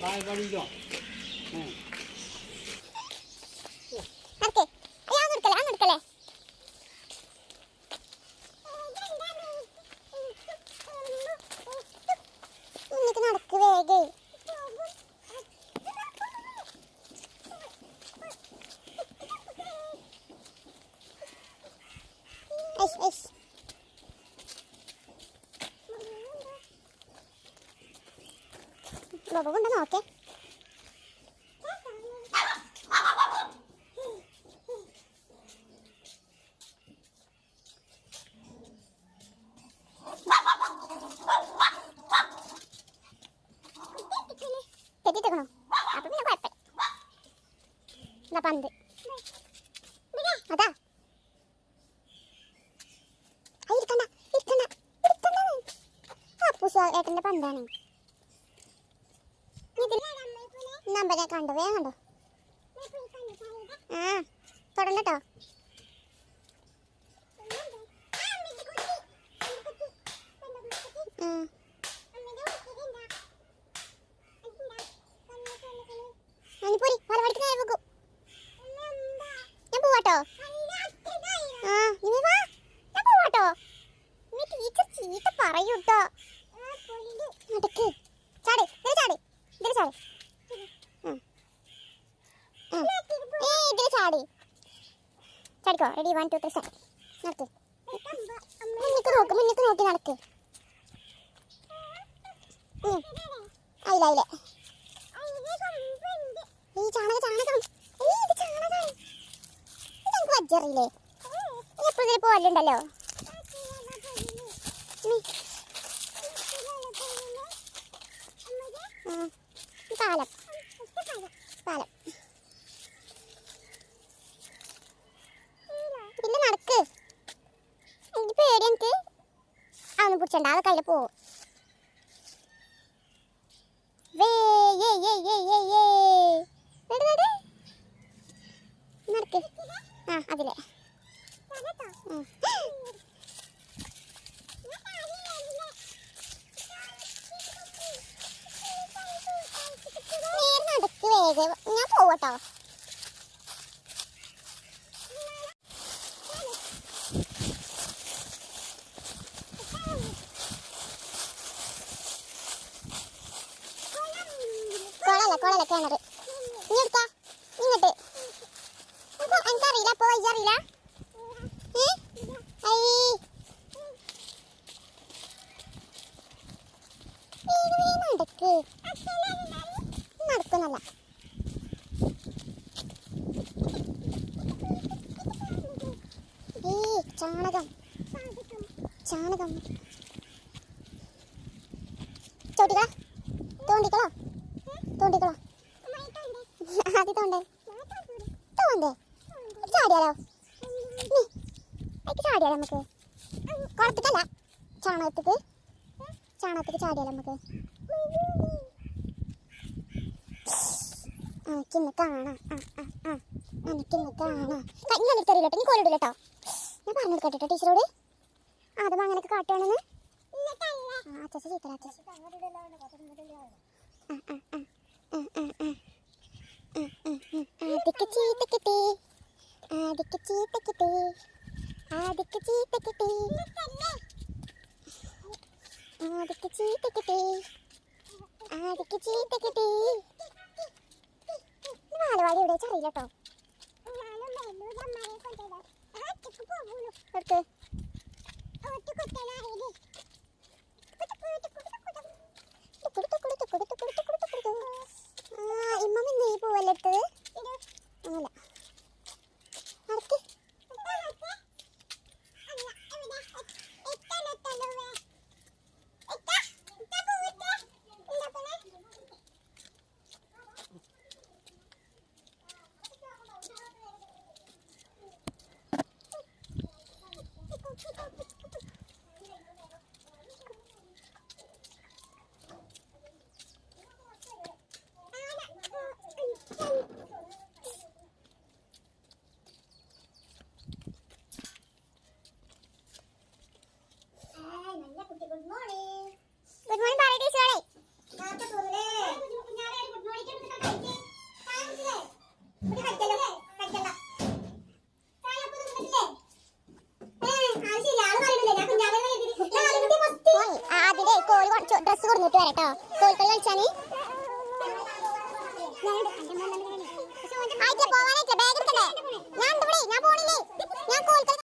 By પડી જાઓ હમ ബബ കൊണ്ട് നോക്കേ. പന്ത്. അതാ. ഇരിക്കണ്ട ഇരിക്കണ്ട ഇരിക്കണ്ട. അപ്പൂസ ഏട്ടന്റെ പന്താണ്. നമ്പരെ കണ്ടു. വേഗം കണ്ടോ? ആ തുടങ്ങട്ടോ ഉം. മണിപ്പൂരി വലവടിക്ക് നേരെ പോകും ഞാൻ പോവാട്ടോ ആ നീ വാ ഞാൻ പോവാട്ടോ നീ ടീച്ചർ ചീത്ത പറയൂട്ടോ നടക്ക് ചാട് ഇതിൽ ചാട് ഇതിൽ ചാട് ഉം. ഉം. ഏയ് ഇതിൽ ചാടി ചാടിക്കോ ready one two three seven നടക്ക് മുന്നിക്ക് നോക്ക് മുന്നിക്ക് നോക്കി നടക്ക്. അയില അയില. ഈ ചാണക ചാണകം. ഇത് ചാണകം. എപ്പോഴും ഇതിൽ പോലുണ്ടല്ലോ പാലം അതൊന്നും പിടിച്ചണ്ട അത് കയ്യിൽ പോവും ആ അതിലെ. നടക്ക് വേഗം. ഞാൻ പോവട്ടോ. കൊളല്ല കൊളല്ല കിണറ് ഇനി എടുക്കാ ഇങ്ങോട്ട് എനിക്കറിയില്ല. പോ ഇജറിയില്ല നടക്കുന്നല്ല. ചാണകം. ചാണകം. ചോട്ടിക്കളാ തോണ്ടിക്കളോ ആദ്യം തോണ്ടേ. തോണ്ടേ. ചാടിയാലോ? നീ അതിക്ക് ചാടിയാലോ നമുക്ക്? കുളത്തേക്കല്ല ചാണകത്തേക്ക്. ചാണകത്തേക്ക് ചാടിയാലോ നമുക്ക്? എനിക്കിന്ന് കാണാം. ആ ആ ആ. എനിക്കിന്ന് കാണാം. ഇങ്ങനെ എടുത്തറിയില്ല കേട്ടോ. നീ കോലിടില്ല കേട്ടോ. ഞാൻ പറഞ്ഞു കൊടുക്കട്ടെ കേട്ടോ ടീച്ചറോട് ആദ്യം അങ്ങനെയൊക്കെ കാട്ടുവാണെന്ന് ആ അച്ഛ ചീത്തല അച്ഛ ആദിക്ക് ചീത്ത കിട്ടി നാലുവാടി ഇവിടെ കേട്ടോ ആ ഇമ്മ നീ പോവല്ലേ എടുത്തത് അങ്ങനല്ല നടക്ക് ഡ്രസ് കൊടുത്തിട്ട് വരട്ടോ കോഴിക്കളി കളിച്ചാൽ പോവാനായിട്ട് ബാഗ് എടുക്കണ്ടേ ഞാൻ ഞാൻ പോണില്ലേ? ഞാൻ കോഴിക്കളി